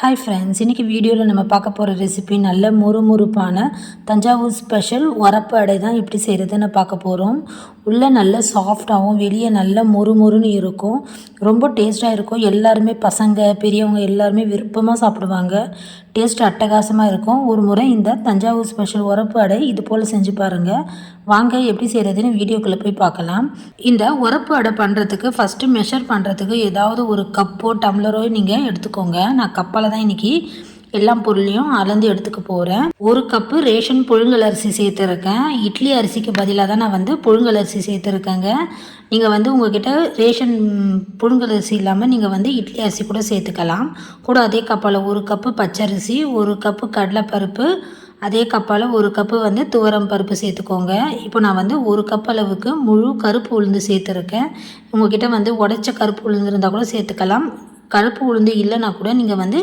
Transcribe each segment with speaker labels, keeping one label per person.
Speaker 1: Hi friends இன்றைக்கி வீடியோவில் நம்ம பார்க்க போகிற ரெசிபி நல்ல முறுமுறுப்பான தஞ்சாவூர் ஸ்பெஷல் உரப்பு அடை தான் எப்படி செய்கிறதுன்னு பார்க்க போகிறோம் உள்ளே நல்ல சாஃப்டாகவும் வெளியே நல்ல முறுமுறுன்னு இருக்கும். ரொம்ப டேஸ்ட்டாக இருக்கும். எல்லாருமே பசங்க பெரியவங்க எல்லாருமே விருப்பமாக சாப்பிடுவாங்க. டேஸ்ட் அட்டகாசமாக இருக்கும். ஒரு முறை இந்த தஞ்சாவூர் ஸ்பெஷல் உரப்பு அடை இது போல் செஞ்சு பாருங்கள் வாங்க எப்படி செய்கிறதுன்னு வீடியோக்குள்ளே போய் பார்க்கலாம். இந்த உரப்பு அடை பண்ணுறதுக்கு ஃபஸ்ட்டு மெஷர் பண்ணுறதுக்கு ஏதாவது ஒரு கப்போ டம்ளரோ நீங்கள் எடுத்துக்கோங்க. நான் கப்பால் தான் இன்றைக்கி எல்லா பொருளையும் அளந்து எடுத்துக்க போகிறேன் ஒரு கப்பு ரேஷன் புழுங்கல் அரிசி சேர்த்துருக்கேன். இட்லி அரிசிக்கு பதிலாக தான் நான் வந்து புழுங்கல் அரிசி சேர்த்துருக்கேங்க. நீங்கள் வந்து உங்ககிட்ட ரேஷன் புழுங்கல் அரிசி இல்லாமல் நீங்கள் வந்து இட்லி அரிசி கூட சேர்த்துக்கலாம். கூட அதே கப்பால் ஒரு கப்பு பச்சரிசி ஒரு கப்பு கடலைப்பருப்பு அதே கப்பால் ஒரு கப்பு வந்து துவரம் பருப்பு சேர்த்துக்கோங்க. இப்போ நான் வந்து ஒரு கப் அளவுக்கு முழு கருப்பு உளுந்து சேர்த்துருக்கேன். உங்ககிட்ட வந்து உடச்ச கருப்பு உளுந்து இருந்தால் கூட சேர்த்துக்கலாம். கருப்பு உளுந்து இல்லைனா கூட நீங்கள் வந்து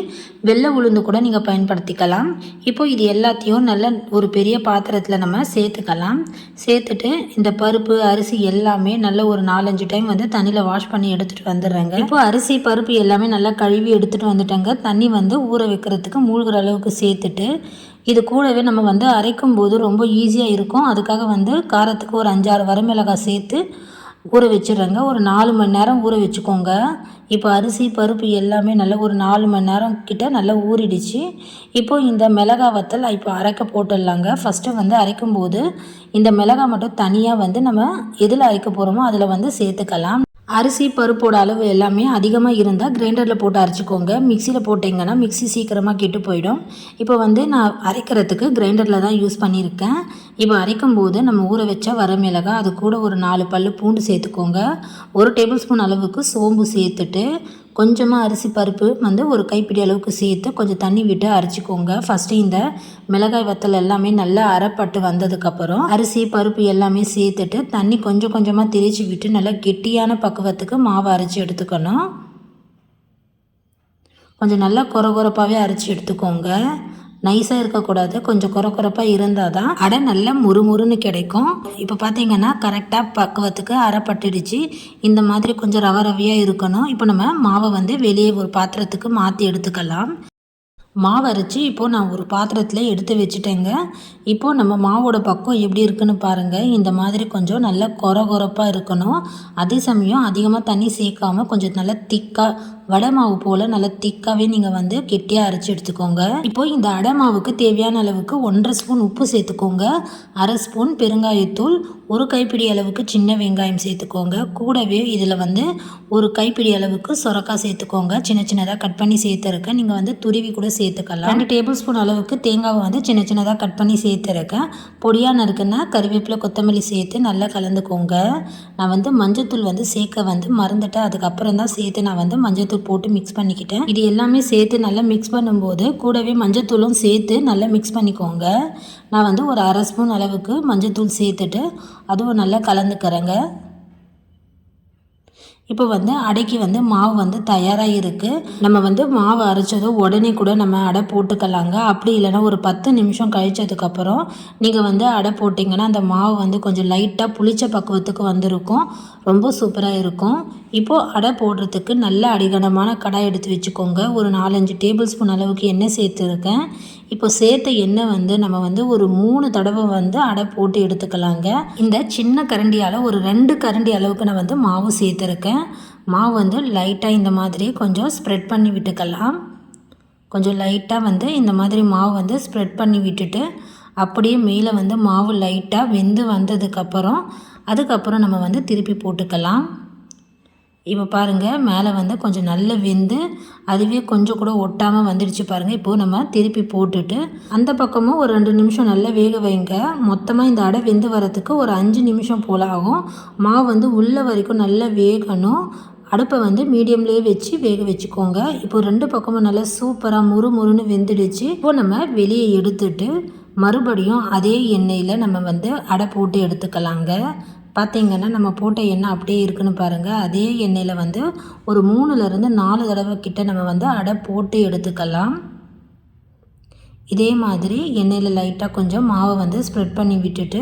Speaker 1: வெள்ளை உளுந்து கூட நீங்கள் பயன்படுத்திக்கலாம். இப்போது இது எல்லாத்தையும் நல்ல ஒரு பெரிய பாத்திரத்தில் நம்ம சேர்த்துக்கலாம். சேர்த்துட்டு இந்த பருப்பு அரிசி எல்லாமே நல்ல ஒரு நாலஞ்சு டைம் வந்து தண்ணியில் வாஷ் பண்ணி எடுத்துகிட்டு வந்துடுறேங்க. இப்போ அரிசி பருப்பு எல்லாமே நல்லா கழுவி எடுத்துகிட்டு வந்துட்டேங்க. தண்ணி வந்து ஊற வைக்கிறதுக்கு மூழ்கிற அளவுக்கு சேர்த்துட்டு இது கூடவே நம்ம வந்து அரைக்கும் போது ரொம்ப ஈஸியாக இருக்கும். அதுக்காக வந்து காரத்துக்கு ஒரு அஞ்சாறு வரமிளகாய் சேர்த்து ஊற வச்சிடுறேங்க. ஒரு நாலு மணி நேரம் ஊற வச்சுக்கோங்க. இப்போ அரிசி பருப்பு எல்லாமே நல்ல ஒரு நாலு மணி நேரம் கிட்ட நல்லா ஊறிடுச்சு. இப்போது இந்த மிளகா வத்தல் இப்போ அரைக்க போட்டுடலாங்க. ஃபஸ்ட்டு வந்து அரைக்கும் போது இந்த மிளகா மட்டும் தனியாக வந்து நம்ம எதில் அரைக்க போகிறோமோ அதில் வந்து சேர்த்துக்கலாம். அரிசி பருப்போட அளவு எல்லாமே அதிகமாக இருந்தால் கிரைண்டரில் போட்டு அரைச்சிக்கோங்க. மிக்சியில் போட்டிங்கன்னா மிக்சி சீக்கிரமாக கெட்டு போயிடும். இப்போ வந்து நான் அரைக்கிறதுக்கு கிரைண்டரில் தான் யூஸ் பண்ணியிருக்கேன். இப்போ அரைக்கும் போது நம்ம ஊற வச்ச வரமிளகாய் அது கூட ஒரு நாலு பல் பூண்டு சேர்த்துக்கோங்க. ஒரு டேபிள் ஸ்பூன் அளவுக்கு சோம்பு சேர்த்துட்டு கொஞ்சமாக அரிசி பருப்பு வந்து ஒரு கைப்பிடி அளவுக்கு சேர்த்து கொஞ்சம் தண்ணி விட்டு அரைச்சிக்கோங்க. ஃபஸ்ட்டு இந்த மிளகாய் வத்தல் எல்லாமே நல்லா அரைப்பட்டு வந்ததுக்கப்புறம் அரிசி பருப்பு எல்லாமே சேர்த்துட்டு தண்ணி கொஞ்சம் கொஞ்சமாக திரிச்சு விட்டு நல்லா கெட்டியான பக்குவத்துக்கு மாவை அரைச்சி எடுத்துக்கணும். கொஞ்சம் நல்லா குறை குறைப்பாகவே அரைச்சி எடுத்துக்கோங்க. நைஸாக இருக்கக்கூடாது. கொஞ்சம் குறை குறைப்பாக இருந்தால் தான் அடை நல்லா முறுமுறுன்னு கிடைக்கும். இப்போ பார்த்தீங்கன்னா கரெக்டாக பக்குவத்துக்கு அரைப்பட்டுடுச்சு. இந்த மாதிரி கொஞ்சம் ரவ ரவையாக இருக்கணும். இப்போ நம்ம மாவை வந்து வெளியே ஒரு பாத்திரத்துக்கு மாற்றி எடுத்துக்கலாம். மாவு அரைச்சி இப்போது நான் ஒரு பாத்திரத்தில் எடுத்து வச்சுட்டேங்க. இப்போது நம்ம மாவோட பக்கம் எப்படி இருக்குன்னு பாருங்கள் இந்த மாதிரி கொஞ்சம் நல்லா கொர கொரப்பாக இருக்கணும். அதே சமயம் அதிகமாக தண்ணி சேர்க்காமல் கொஞ்சம் நல்லா திக்காக வடை மாவு போல் நல்லா திக்காகவே நீங்கள் வந்து கெட்டியாக அரைச்சி எடுத்துக்கோங்க. இப்போது இந்த அடை மாவுக்கு தேவையான அளவுக்கு ஒன்றரை ஸ்பூன் உப்பு சேர்த்துக்கோங்க. அரை ஸ்பூன் பெருங்காயத்தூள் ஒரு கைப்பிடி அளவுக்கு சின்ன வெங்காயம் சேர்த்துக்கோங்க. கூடவே இதில் வந்து ஒரு கைப்பிடி அளவுக்கு சுரக்காய் சேர்த்துக்கோங்க. சின்ன சின்னதாக கட் பண்ணி சேர்த்துருக்கேன் நீங்கள் வந்து துருவி கூட சேர்த்துக்கலாம். ரெண்டு டேபிள் ஸ்பூன் அளவுக்கு தேங்காவை வந்து சின்ன சின்னதாக கட் பண்ணி சேர்த்துருக்கேன் பொடியாக இருக்குன்னா கருவேப்பிலை கொத்தமல்லி சேர்த்து நல்லா கலந்துக்கோங்க. நான் வந்து மஞ்சத்தூள் வந்து சேர்க்க வந்து மறந்துட்டேன். அதுக்கப்புறம் தான் சேர்த்து நான் வந்து மஞ்சத்தூள் போட்டு மிக்ஸ் பண்ணிக்கிட்டேன். இது எல்லாமே சேர்த்து நல்லா மிக்ஸ் பண்ணும்போது கூடவே மஞ்சத்தூளும் சேர்த்து நல்லா மிக்ஸ் பண்ணிக்கோங்க. நான் வந்து ஒரு அரை ஸ்பூன் அளவுக்கு மஞ்சத்தூள் சேர்த்துட்டு அதுவும் நல்லா கலந்துக்கிறேங்க. இப்போ வந்து அடைக்கு வந்து மாவு வந்து தயாராக இருக்குது நம்ம வந்து மாவு அரைச்சதும் உடனே கூட நம்ம அடை போட்டுக்கலாங்க. அப்படி இல்லைன்னா ஒரு பத்து நிமிஷம் கழிச்சதுக்கப்புறம் நீங்கள் வந்து அடை போட்டிங்கன்னா அந்த மாவு வந்து கொஞ்சம் லைட்டாக புளிச்ச பக்குவத்துக்கு வந்திருக்கும். ரொம்ப சூப்பராக இருக்கும். இப்போது அடை போடுறதுக்கு நல்ல அடிகனமான கடாய் எடுத்து வச்சுக்கோங்க. ஒரு நாலஞ்சு டேபிள் ஸ்பூன் அளவுக்கு எண்ணெய் சேர்த்துருக்கேன். இப்போ சேர்த்த எண்ணெய் வந்து நம்ம வந்து ஒரு மூணு தடவை வந்து அடை போட்டு எடுத்துக்கலாங்க. இந்த சின்ன கரண்டியால் ஒரு ரெண்டு கரண்டி அளவுக்கு நான் வந்து மாவு சேர்த்துருக்கேன். மாவு வந்து லைட்டாக இந்த மாதிரி கொஞ்சம் ஸ்ப்ரெட் பண்ணி விட்டுக்கலாம். கொஞ்சம் லைட்டாக வந்து இந்த மாதிரி மாவு வந்து ஸ்ப்ரெட் பண்ணி விட்டுட்டு அப்படியே மேலே வந்து மாவு லைட்டாக வெந்து வந்ததுக்கப்புறம் அதுக்கப்புறம் நம்ம வந்து திருப்பி போட்டுக்கலாம். இப்போ பாருங்கள் மேலே வந்து கொஞ்சம் நல்ல வெந்து அதுவே கொஞ்சம் கூட ஒட்டாமல் வந்துடுச்சு பாருங்கள் இப்போது நம்ம திருப்பி போட்டுட்டு அந்த பக்கமும் ஒரு ரெண்டு நிமிஷம் நல்லா வேக வைங்க. மொத்தமாக இந்த அடை வெந்து வரத்துக்கு ஒரு அஞ்சு நிமிஷம் போல் ஆகும். மாவு வந்து உள்ளே வரைக்கும் நல்லா வேகணும். அடுப்பை வந்து மீடியம்லேயே வச்சு வேக வச்சுக்கோங்க. இப்போ ரெண்டு பக்கமும் நல்லா சூப்பராக முறு முறுன்னு வெந்துடுச்சு. இப்போ நம்ம வெளியே எடுத்துட்டு மறுபடியும் அதே எண்ணெயில் நம்ம வந்து அடை போட்டு எடுத்துக்கலாங்க. பார்த்திங்கன்னா நம்ம போட்ட எண்ணெய் அப்படியே இருக்குன்னு பாருங்கள் அதே எண்ணெயில் வந்து ஒரு மூணுலேருந்து நாலு தடவை கிட்ட நம்ம வந்து அடை போட்டு எடுத்துக்கலாம். இதே மாதிரி எண்ணெயில் லைட்டாக கொஞ்சம் மாவை வந்து ஸ்ப்ரெட் பண்ணி விட்டுட்டு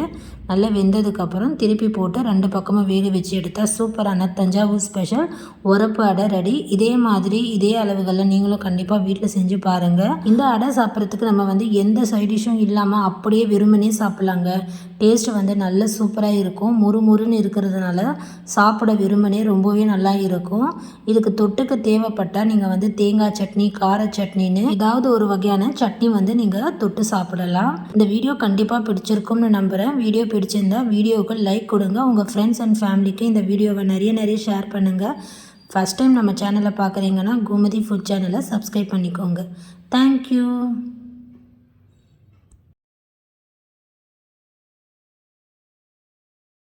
Speaker 1: நல்லா வெந்ததுக்கப்புறம் திருப்பி போட்டு ரெண்டு பக்கமும் வேக வச்சு எடுத்தால் சூப்பரான தஞ்சாவூர் ஸ்பெஷல் உரப்பு அடை ரெடி இதே மாதிரி இதே அளவுகளில் நீங்களும் கண்டிப்பாக வீட்டில் செஞ்சு பாருங்கள் இந்த அடை சாப்பிட்றதுக்கு நம்ம வந்து எந்த சைடிஷும் இல்லாமல் அப்படியே விரும்பினே சாப்பிட்லாங்க. டேஸ்ட் வந்து நல்ல சூப்பராக இருக்கும். முறுமுறுன்னு இருக்கிறதுனால சாப்பிட விரும்பினே ரொம்பவே நல்லா இருக்கும். இதுக்கு தொட்டுக்கு தேவைப்பட்டால் நீங்கள் வந்து தேங்காய் சட்னி கார சட்னின்னு ஏதாவது ஒரு வகையான சட்னி வந்து நீங்கள் தொட்டு சாப்பிடலாம். இந்த வீடியோ கண்டிப்பாக பிடிச்சிருக்கும்னு நம்புகிறேன் வீடியோ பிடிச்சிருந்தா வீடியோவுக்கு லைக் கொடுங்க. உங்கள் ஃப்ரெண்ட்ஸ் அண்ட் ஃபேமிலிக்கு இந்த வீடியோவை நிறைய நிறைய ஷேர் பண்ணுங்கள் ஃபஸ்ட் டைம் நம்ம சேனலை பார்க்குறீங்கன்னா கோமதி ஃபுட் சேனலை சப்ஸ்கிரைப் பண்ணிக்கோங்க. Thank you